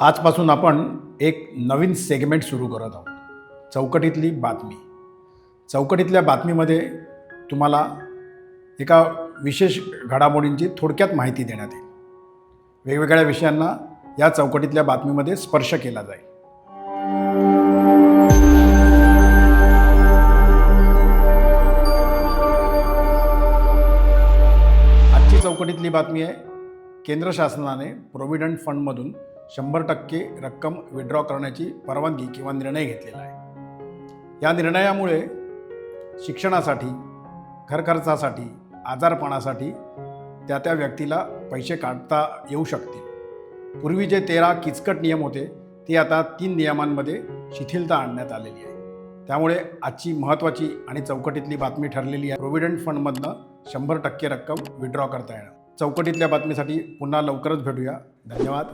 आजपासून आपण एक नवीन सेगमेंट सुरू करत आहोत. चौकटीतली बातमी. चौकटीतल्या बातमीमध्ये तुम्हाला एका विशेष घडामोडींची थोडक्यात माहिती देण्यात येईल. वेगवेगळ्या विषयांना या चौकटीतल्या बातमीमध्ये स्पर्श केला जाईल. आजची चौकटीतली बातमी आहे केंद्र शासनाने प्रोव्हिडंट फंडमधून शंभर टक्के रक्कम विड्रॉ करण्याची परवानगी किंवा निर्णय घेतलेला आहे. या निर्णयामुळे शिक्षणासाठी घरखर्चासाठी आजारपणासाठी त्या त्या व्यक्तीला पैसे काढता येऊ शकतील. पूर्वी जे तेरा किचकट नियम होते ते आता तीन नियमांमध्ये शिथिलता आणण्यात आलेली आहे. त्यामुळे आजची महत्त्वाची आणि चौकटीतली बातमी ठरलेली आहे. प्रोव्हिडंट फंडमधनं शंभर टक्के रक्कम विड्रॉ करता येणार. चौकटीतल्या बातमीसाठी पुन्हा लवकरच भेटूया. धन्यवाद.